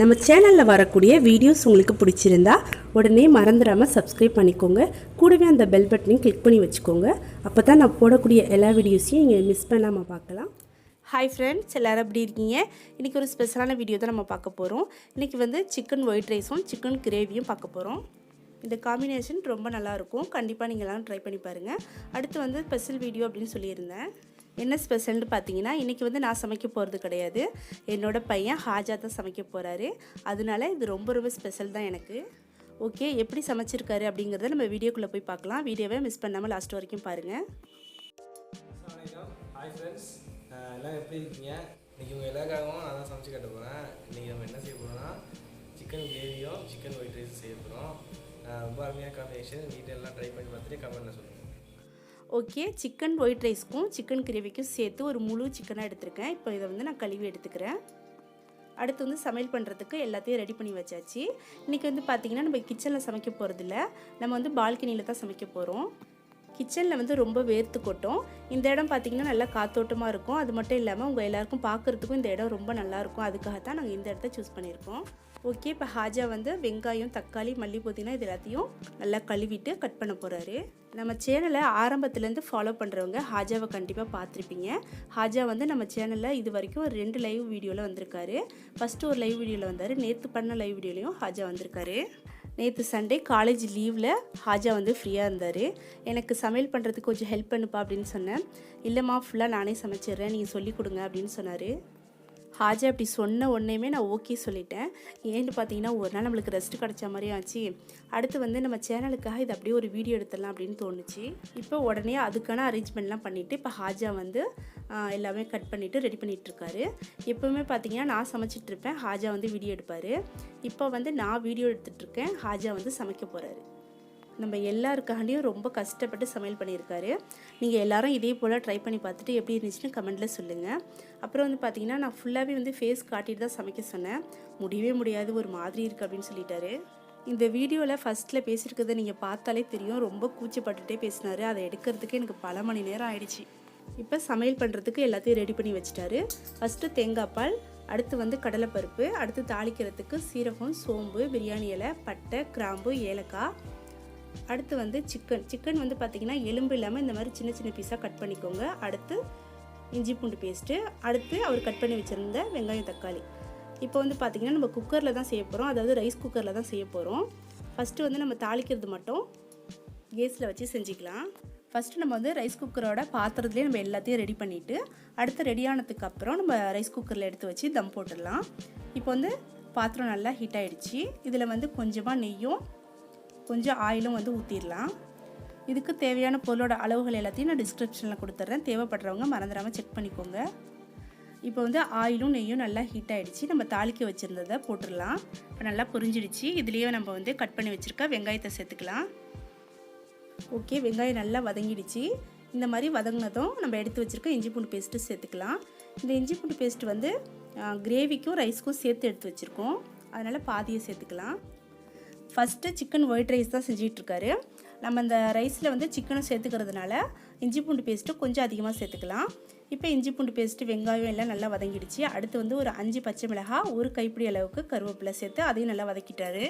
நம்ம சேனலில் வரக்கூடிய வீடியோஸ் உங்களுக்கு பிடிச்சிருந்தா உடனே மறந்துடாமல் சப்ஸ்கிரைப் பண்ணிக்கோங்க. கூடவே அந்த பெல் பட்டனையும் கிளிக் பண்ணி வச்சுக்கோங்க. அப்போ தான் நான் போடக்கூடிய எல்லா வீடியோஸையும் நீங்கள் மிஸ் பண்ணாமல் பார்க்கலாம். ஹாய் ஃப்ரெண்ட்ஸ் எல்லோரும் எப்படி இருக்கீங்க? இன்றைக்கி ஒரு ஸ்பெஷலான வீடியோ தான் நம்ம பார்க்க போகிறோம் இன்றைக்கி வந்து சிக்கன் ஒயிட் ரைஸும் சிக்கன் கிரேவியும் பார்க்க போகிறோம் இந்த காம்பினேஷன் ரொம்ப நல்லாயிருக்கும் கண்டிப்பாக நீங்கள் எல்லாம் ட்ரை பண்ணி பாருங்கள் அடுத்து வந்து ஸ்பெஷல் வீடியோ அப்படின்னு சொல்லியிருந்தேன். என்ன ஸ்பெஷல்னு பார்த்தீங்கன்னா இன்றைக்கி வந்து நான் சமைக்க போகிறது கிடையாது. என்னோடய பையன் ஹாஜா தான் சமைக்க போகிறாரு அதனால இது ரொம்ப ரொம்ப ஸ்பெஷல் தான் எனக்கு. ஓகே எப்படி சமைச்சிருக்காரு அப்படிங்கிறத நம்ம வீடியோக்குள்ளே போய் பார்க்கலாம். வீடியோவை மிஸ் பண்ணாமல் லாஸ்ட் வரைக்கும் பாருங்கள் ஹாய் ஃப்ரெண்ட்ஸ் எல்லாம் எப்படி இருக்கீங்க? இன்றைக்கி உங்கள் எல்லாருக்காகவும் நான் தான் சமைச்சு கட்ட போகிறேன் இன்றைக்கி நம்ம என்ன செய்ய போகிறோம்னா சிக்கன் கிரேவியும் சிக்கன் ஒயிட் ரைஸும் செய்ய போகிறோம் ரொம்ப அருமையாக காம்பினேஷன் வீட்டில் ட்ரை பண்ணி பார்த்துட்டு கமெண்ட்டில் சொல்லுங்கள் ஓகே சிக்கன் ஒயிட் ரைஸ்க்கும் சிக்கன் கிரேவிக்கும் சேர்த்து ஒரு முழு சிக்கனாக எடுத்திருக்கேன். இப்போ இதை வந்து நான் கழுவி எடுத்துக்கிறேன். அடுத்து வந்து சமையல் பண்ணுறதுக்கு எல்லாத்தையும் ரெடி பண்ணி வச்சாச்சு. இன்றைக்கி வந்து பார்த்திங்கன்னா நம்ம கிச்சனில் சமைக்க போகிறதில்ல நம்ம வந்து பால்கனியில் தான் சமைக்க போகிறோம் கிச்சனில் வந்து ரொம்ப வேர்த்து கொட்டும் இந்த இடம் பார்த்திங்கன்னா நல்லா காத்தோட்டமாக இருக்கும். அது மட்டும் இல்லாமல் உங்கள் எல்லாருக்கும் பார்க்குறதுக்கும் இந்த இடம் ரொம்ப நல்லாயிருக்கும் அதுக்காக தான் நாங்கள் இந்த இடத்த சூஸ் பண்ணியிருக்கோம். ஓகே இப்போ ஹாஜா வந்து வெங்காயம் தக்காளி மல்லி புதினா இது எல்லாத்தையும் நல்லா கழுவிட்டு கட் பண்ண போகிறாரு நம்ம சேனலை ஆரம்பத்துலேருந்து ஃபாலோ பண்ணுறவங்க ஹாஜாவை கண்டிப்பாக பார்த்துருப்பீங்க ஹாஜா வந்து நம்ம சேனலில் இது வரைக்கும் ஒரு ரெண்டு லைவ் வீடியோவில் வந்திருக்காரு. ஃபஸ்ட்டு ஒரு லைவ் வீடியோவில் வந்தார். நேற்று பண்ண லைவ் வீடியோலையும் ஹாஜா வந்திருக்காரு. நேற்று சண்டே காலேஜ் லீவில் ஹாஜா வந்து ஃப்ரீயாக இருந்தார். எனக்கு சமையல் பண்ணுறதுக்கு கொஞ்சம் ஹெல்ப் பண்ணுப்பா அப்படின்னு சொன்னேன். இல்லைம்மா ஃபுல்லாக நானே சமைச்சிடுறேன். நீங்கள் சொல்லிக் கொடுங்க அப்படின்னு சொன்னார். ஹாஜா அப்படி சொன்ன உடனேமே நான் ஓகே சொல்லிட்டேன். ஏன்னு பார்த்தீங்கன்னா ஒரு நாள் நம்மளுக்கு ரெஸ்ட் கிடச்ச மாதிரியும் ஆச்சு. அடுத்து வந்து நம்ம சேனலுக்காக இது அப்படியே ஒரு வீடியோ எடுத்துடலாம் அப்படின்னு தோணுச்சு. இப்போ உடனே அதுக்கான அரேஞ்ச்மெண்ட்லாம் பண்ணிவிட்டு இப்போ ஹாஜா வந்து எல்லாமே கட் பண்ணிவிட்டு ரெடி பண்ணிகிட்ருக்காரு எப்போவுமே பார்த்தீங்கன்னா நான் சமைச்சிட்டு இருப்பேன். ஹாஜா வந்து வீடியோ எடுப்பார். இப்போ வந்து நான் வீடியோ எடுத்துகிட்ருக்கேன் ஹாஜா வந்து சமைக்க போகிறாரு நம்ம எல்லாருக்காண்டியும் ரொம்ப கஷ்டப்பட்டு சமையல் பண்ணியிருக்காரு. நீங்கள் எல்லாரும் இதே போல் ட்ரை பண்ணி பார்த்துட்டு எப்படி இருந்துச்சுன்னு கமெண்ட்டில் சொல்லுங்கள் அப்புறம் வந்து பார்த்தீங்கன்னா நான் ஃபுல்லாகவே வந்து ஃபேஸ் காட்டிட்டு தான் சமைக்க சொன்னேன். முடியவே முடியாது ஒரு மாதிரி இருக்குது அப்படின்னு சொல்லிட்டாரு. இந்த வீடியோவில் ஃபஸ்ட்டில் பேசியிருக்கிறத நீங்கள் பார்த்தாலே தெரியும். ரொம்ப கூச்சப்பட்டுட்டே பேசினாரு. அதை எடுக்கிறதுக்கு எனக்கு பல மணி நேரம் ஆயிடுச்சு. இப்போ சமையல் பண்ணுறதுக்கு எல்லாத்தையும் ரெடி பண்ணி வச்சுட்டாரு. ஃபஸ்ட்டு தேங்காய் பால் அடுத்து வந்து கடலைப்பருப்பு அடுத்து தாளிக்கிறதுக்கு சீரகம் சோம்பு பிரியாணி இலை பட்டை கிராம்பு ஏலக்காய் அடுத்து வந்து சிக்கன் சிக்கன் வந்து பார்த்திங்கன்னா எலும்பு இல்லாமல் இந்த மாதிரி சின்ன சின்ன பீஸாக கட் பண்ணிக்கோங்க. அடுத்து இஞ்சி பூண்டு பேஸ்ட்டு அடுத்து அவர் கட் பண்ணி வச்சுருந்த வெங்காயம் தக்காளி. இப்போ வந்து பார்த்திங்கன்னா நம்ம குக்கரில் தான் செய்ய போகிறோம் அதாவது ரைஸ் குக்கரில் தான் செய்ய போகிறோம் ஃபஸ்ட்டு வந்து நம்ம தாளிக்கிறது மட்டும் கேஸில் வச்சு செஞ்சுக்கலாம். ஃபஸ்ட்டு நம்ம வந்து ரைஸ் குக்கரோட பாத்திரத்துலேயே நம்ம எல்லாத்தையும் ரெடி பண்ணிவிட்டு அடுத்து ரெடி ஆனதுக்கு அப்புறம் நம்ம ரைஸ் குக்கரில் எடுத்து வச்சு தம் போட்டுடலாம். இப்போ வந்து பாத்திரம் நல்லா ஹீட் ஆகிடுச்சி இதில் வந்து கொஞ்சமாக நெய்யும் கொஞ்சம் ஆயிலும் வந்து ஊற்றிடலாம் இதுக்கு தேவையான பொருளோட அளவுகள் எல்லாத்தையும் நான் டிஸ்கிரிப்ஷனில் கொடுத்துட்றேன் தேவைப்படுறவங்க மறந்துடாமல் செக் பண்ணிக்கோங்க. இப்போ வந்து ஆயிலும் நெய்யும் நல்லா ஹீட் ஆகிடுச்சு நம்ம தாளிக்க வச்சுருந்ததை போட்டுடலாம். இப்போ நல்லா புரிஞ்சிடுச்சு. இதுலேயே நம்ம வந்து கட் பண்ணி வச்சுருக்க வெங்காயத்தை சேர்த்துக்கலாம். ஓகே வெங்காயம் நல்லா வதங்கிடுச்சு. இந்த மாதிரி வதங்கினதும் நம்ம எடுத்து வச்சுருக்க இஞ்சி பூண்டு பேஸ்ட்டு சேர்த்துக்கலாம். இந்த இஞ்சி பூண்டு பேஸ்ட் வந்து கிரேவிக்கும் ரைஸ்க்கும் சேர்த்து எடுத்து வச்சுருக்கோம். அதனால் பாதியை சேர்த்துக்கலாம். ஃபஸ்ட்டு சிக்கன் ஒயிட் ரைஸ் தான் செஞ்சிகிட்ருக்காரு நம்ம இந்த ரைஸில் வந்து சிக்கனும் சேர்த்துக்கிறதுனால இஞ்சி பூண்டு பேஸ்ட்டு கொஞ்சம் அதிகமாக சேர்த்துக்கலாம். இப்போ இஞ்சி பூண்டு பேஸ்ட்டு வெங்காயம் எல்லாம் நல்லா வதங்கிடுச்சு. அடுத்து வந்து ஒரு அஞ்சு பச்சை மிளகாய் ஒரு கைப்பிடி அளவுக்கு கருவேப்பிலை சேர்த்து அதையும் நல்லா வதக்கிட்டாரு.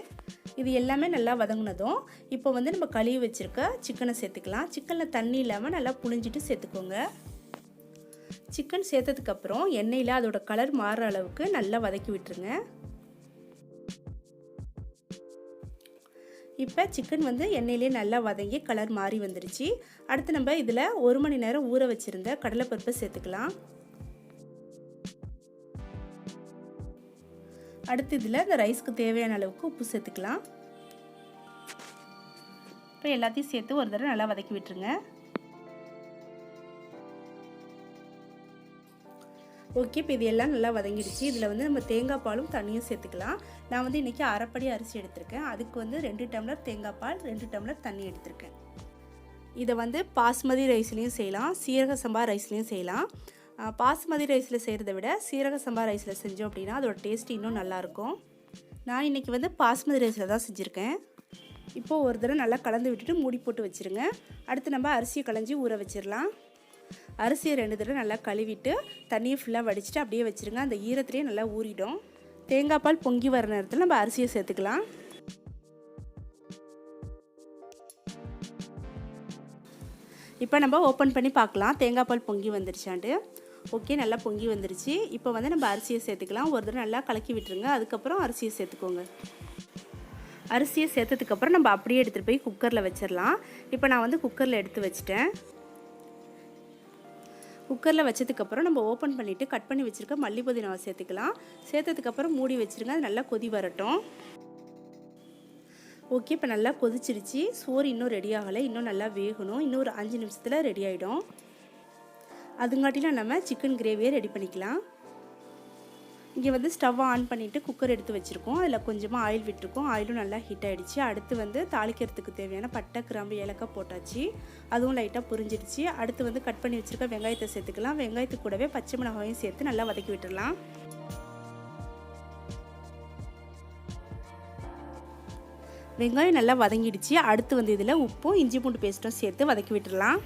இது எல்லாமே நல்லா வதங்கினதும் இப்போ வந்து நம்ம கழுவி வச்சுருக்க சிக்கனை சேர்த்துக்கலாம். சிக்கனில் தண்ணி இல்லாமல் நல்லா புழிஞ்சிட்டு சேர்த்துக்கோங்க. சிக்கன் சேர்த்ததுக்கப்புறம் எண்ணெயில் அதோட கலர் மாறுற அளவுக்கு நல்லா வதக்கி விட்டுருங்க. இப்போ சிக்கன் வந்து எண்ணெயிலே நல்லா வதங்கி கலர் மாறி வந்துருச்சு. அடுத்து நம்ம இதில் ஒரு மணி நேரம் ஊற வச்சுருந்த கடலைப்பருப்பை சேர்த்துக்கலாம். அடுத்து இதில் இந்த ரைஸ்க்கு தேவையான அளவுக்கு உப்பு சேர்த்துக்கலாம். இப்போ எல்லாத்தையும் சேர்த்து ஒரு தடவை நல்லா வதக்கி விட்டுருங்க. ஓகே இப்போ இது எல்லாம் நல்லா வதங்கிடுச்சு. இதில் வந்து நம்ம தேங்காய் பாலும் தண்ணியும் சேர்த்துக்கலாம். நான் வந்து இன்றைக்கி அரைப்படி அரிசி எடுத்திருக்கேன். அதுக்கு வந்து ரெண்டு டம்ளர் தேங்காய் பால் ரெண்டு டம்ளர் தண்ணி எடுத்திருக்கேன். இதை வந்து பாஸ்மதி ரைஸ்லேயும் செய்யலாம். சீரக சம்பா ரைஸ்லேயும் செய்யலாம். பாஸ்மதி ரைஸில் செய்கிறத விட சீரக சம்பா ரைஸில் செஞ்சோம் அப்படின்னா அதோட டேஸ்ட் இன்னும் நல்லாயிருக்கும் நான் இன்றைக்கி வந்து பாஸ்மதி ரைஸில் தான் செஞ்சுருக்கேன். இப்போது ஒரு தடவை நல்லா கலந்து விட்டுட்டு மூடி போட்டு வச்சுருங்க. அடுத்து நம்ம அரிசியை களைஞ்சி ஊற வச்சிடலாம் அரிசியை ரெண்டு தடவை நல்லா கழுவிட்டு தண்ணியை ஃபுல்லாக வடிச்சிட்டு அப்படியே வச்சுருங்க. அந்த ஈரத்துலேயே நல்லா ஊறிடும். தேங்காய் பால் பொங்கி வர நேரத்தில் நம்ம அரிசியை சேர்த்துக்கலாம். இப்போ நம்ம ஓப்பன் பண்ணி பார்க்கலாம். தேங்காய் பால் பொங்கி வந்துருச்சாண்டு ஓகே நல்லா பொங்கி வந்துருச்சு. இப்போ வந்து நம்ம அரிசியை சேர்த்துக்கலாம். ஒரு தடவை நல்லா கலக்கி விட்டுருங்க. அதுக்கப்புறம் அரிசியை சேர்த்துக்கோங்க. அரிசியை சேர்த்ததுக்கப்புறம் நம்ம அப்படியே எடுத்துகிட்டு போய் குக்கரில் வச்சிடலாம் இப்போ நான் வந்து குக்கரில் எடுத்து வச்சிட்டேன். குக்கரில் வச்சதுக்கப்புறம் நம்ம ஓப்பன் பண்ணிவிட்டு கட் பண்ணி வச்சுருக்க மல்லி புதினாவை சேர்த்துக்கலாம். சேர்த்ததுக்கப்புறம் மூடி வச்சுருங்க. அது நல்லா கொதி வரட்டும். ஓகே இப்போ நல்லா கொதிச்சிருச்சு. சோறு இன்னும் ரெடி ஆகலை. இன்னும் நல்லா வேகணும். இன்னும் ஒரு அஞ்சு நிமிஷத்தில் ரெடி ஆகிடும் அதுங்காட்டிலாம் நம்ம சிக்கன் கிரேவியை ரெடி பண்ணிக்கலாம். இங்கே வந்து ஸ்டவ்வை ஆன் பண்ணிவிட்டு குக்கர் எடுத்து வச்சுருக்கோம். அதில் கொஞ்சமாக ஆயில் விட்டுருக்கோம். ஆயிலும் நல்லா ஹீட் ஆகிடுச்சு அடுத்து வந்து தாளிக்கிறதுக்கு தேவையான பட்டை கிராம்பு ஏலக்காய் போட்டாச்சு. அதுவும் லைட்டாக புரிஞ்சிடுச்சு. அடுத்து வந்து கட் பண்ணி வச்சுருக்க வெங்காயத்தை சேர்த்துக்கலாம். வெங்காயத்துக்கு கூடவே பச்சை மிளகாயும் சேர்த்து நல்லா வதக்கி விட்டுடலாம். வெங்காயம் நல்லா வதங்கிடுச்சு. அடுத்து வந்து இதில் உப்பும் இஞ்சி பூண்டு பேஸ்ட்டும் சேர்த்து வதக்கி விட்டுடலாம்.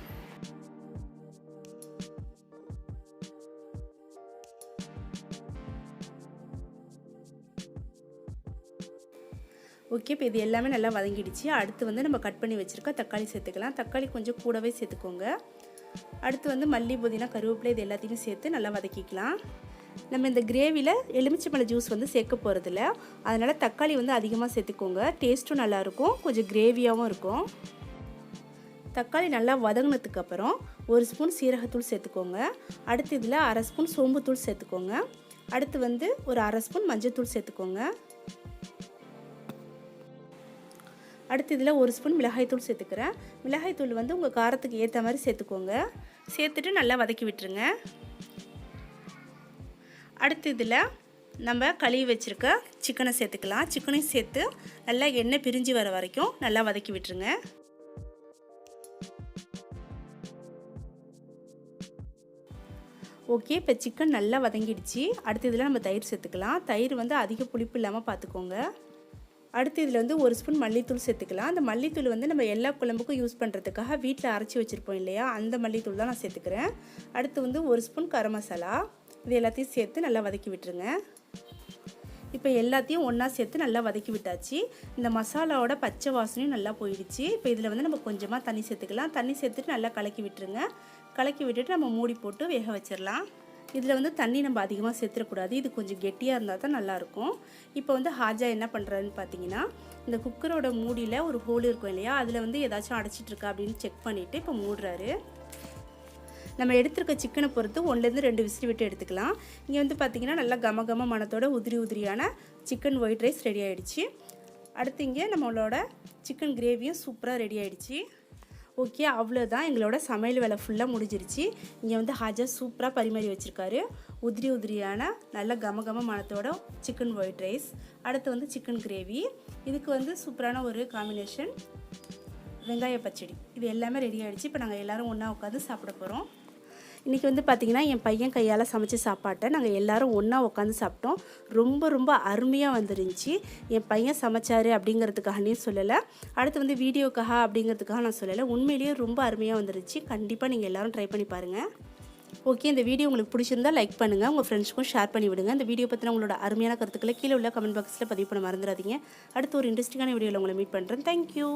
ஓகே இப்போ இது எல்லாமே நல்லா வதங்கிடுச்சு. அடுத்து வந்து நம்ம கட் பண்ணி வச்சுருக்க தக்காளி சேர்த்துக்கலாம். தக்காளி கொஞ்சம் கூடவே சேர்த்துக்கோங்க. அடுத்து வந்து மல்லி புதினா கருவேப்பிலை இது எல்லாத்தையும் சேர்த்து நல்லா வதக்கிக்கலாம். நம்ம இந்த கிரேவியில் எலுமிச்சம்பழ ஜூஸ் வந்து சேர்க்க போகிறதில்ல அதனால் தக்காளி வந்து அதிகமாக சேர்த்துக்கோங்க. டேஸ்ட்டும் நல்லாயிருக்கும் கொஞ்சம் கிரேவியாகவும் இருக்கும். தக்காளி நல்லா வதங்கினதுக்கப்புறம் ஒரு ஸ்பூன் சீரகத்தூள் சேர்த்துக்கோங்க. அடுத்து இதில் அரை ஸ்பூன் சோம்புத்தூள் சேர்த்துக்கோங்க. அடுத்து வந்து ஒரு அரை ஸ்பூன் மஞ்சள்தூள் சேர்த்துக்கோங்க. அடுத்து இதில் ஒரு ஸ்பூன் மிளகாய்த்தூள் சேர்த்துக்கிறேன். மிளகாய்த்தூள் வந்து உங்கள் காரத்துக்கு ஏற்ற மாதிரி சேர்த்துக்கோங்க. சேர்த்துட்டு நல்லா வதக்கி விட்டுருங்க. அடுத்து இதில் நம்ம கழுவி வச்சுருக்க சிக்கனை சேர்த்துக்கலாம். சிக்கனையும் சேர்த்து நல்லா எண்ணெய் பிரிஞ்சு வர வரைக்கும் நல்லா வதக்கி விட்டுருங்க. ஓகே இப்போ சிக்கன் நல்லா வதங்கிடுச்சு. அடுத்து இதில் நம்ம தயிர் சேர்த்துக்கலாம். தயிர் வந்து அதிக புளிப்பு இல்லாமல் பார்த்துக்கோங்க. அடுத்து இதில் வந்து ஒரு ஸ்பூன் மல்லித்தூள் சேர்த்துக்கலாம். அந்த மல்லித்தூள் வந்து நம்ம எல்லா குழம்புக்கும் யூஸ் பண்ணுறதுக்காக வீட்டில் அரைச்சி வச்சுருப்போம் இல்லையா? அந்த மல்லித்தூள் தான் நான் சேர்த்துக்கிறேன். அடுத்து வந்து ஒரு ஸ்பூன் கரம் மசாலா. இது எல்லாத்தையும் சேர்த்து நல்லா வதக்கி விட்டுருங்க. இப்போ எல்லாத்தையும் ஒன்றா சேர்த்து நல்லா வதக்கி விட்டாச்சு. இந்த மசாலாவோட பச்சை வாசனையும் நல்லா போயிடுச்சு. இப்போ இதில் வந்து நம்ம கொஞ்சமாக தண்ணி சேர்த்துக்கலாம். தண்ணி சேர்த்துட்டு நல்லா கலக்கி விட்டுருங்க. கலக்கி விட்டுட்டு நம்ம மூடி போட்டு வேக வச்சிடலாம். இதில் வந்து தண்ணி நம்ம அதிகமாக சேர்த்துடக்கூடாது. இது கொஞ்சம் கெட்டியாக இருந்தால் தான் நல்லாயிருக்கும். இப்போ வந்து ஹாஜா என்ன பண்ணுறாருன்னு பார்த்தீங்கன்னா இந்த குக்கரோட மூடியில் ஒரு ஹோல் இருக்கும் இல்லையா? அதில் வந்து ஏதாச்சும் அடைச்சிட்டு இருக்கா அப்படின்னு செக் பண்ணிவிட்டு இப்போ மூடுறாரு. நம்ம எடுத்துருக்க சிக்கனை பொறுத்து ஒன்றுலேருந்து ரெண்டு விசிறி விட்டு எடுத்துக்கலாம். இங்கே வந்து பார்த்திங்கன்னா நல்லா கம கம மணத்தோட உதிரி உதிரியான சிக்கன் ஒயிட் ரைஸ் ரெடி ஆகிடுச்சு அடுத்து இங்கே நம்மளோட சிக்கன் கிரேவியும் சூப்பராக ரெடி ஆகிடுச்சு ஓகே அவ்வளோதான் எங்களோட சமையல் வேலை ஃபுல்லாக முடிஞ்சிருச்சு. இங்கே வந்து ஹாஜா சூப்பராக பரிமாறி வச்சுருக்காரு. உதிரி உதிரியான நல்ல கம கம மனத்தோட சிக்கன் ஒயிட் ரைஸ் அடுத்து வந்து சிக்கன் கிரேவி இதுக்கு வந்து சூப்பரான ஒரு காம்பினேஷன் வெங்காய பச்சடி. இது எல்லாமே ரெடி ஆகிடுச்சு இப்போ நாங்கள் எல்லோரும் ஒன்றா உட்காந்து சாப்பிட போகிறோம் இன்றைக்கி வந்து பார்த்திங்கன்னா என் பையன் கையால் சமைச்ச சாப்பாட்டை நாங்கள் எல்லோரும் ஒன்றா உட்காந்து சாப்பிட்டோம். ரொம்ப ரொம்ப அருமையாக வந்துருந்துச்சு. என் பையன் சமைச்சாரு அப்படிங்கிறதுக்காகனே சொல்லலை. அடுத்து வந்து வீடியோக்காக அப்படிங்கிறதுக்காக நான் சொல்லலை. உண்மையிலேயே ரொம்ப அருமையாக வந்துருச்சு கண்டிப்பாக நீங்கள் எல்லோரும் ட்ரை பண்ணி பாருங்கள் ஓகே இந்த வீடியோ உங்களுக்கு பிடிச்சிருந்தா லைக் பண்ணுங்கள் உங்கள் ஃப்ரெண்ட்ஸ்க்கும் ஷேர் பண்ணி விடுங்க. இந்த வீடியோ பற்றின உங்களோட அருமையான கருத்துக்களை கீழே உள்ள கமெண்ட் பாக்ஸில் பதிவு பண்ண மறந்துடாதீங்க. அடுத்து ஒரு இன்ட்ரெஸ்டிங்கான வீடியோவில் உங்களை மீட் பண்ணுறேன் தேங்க்யூ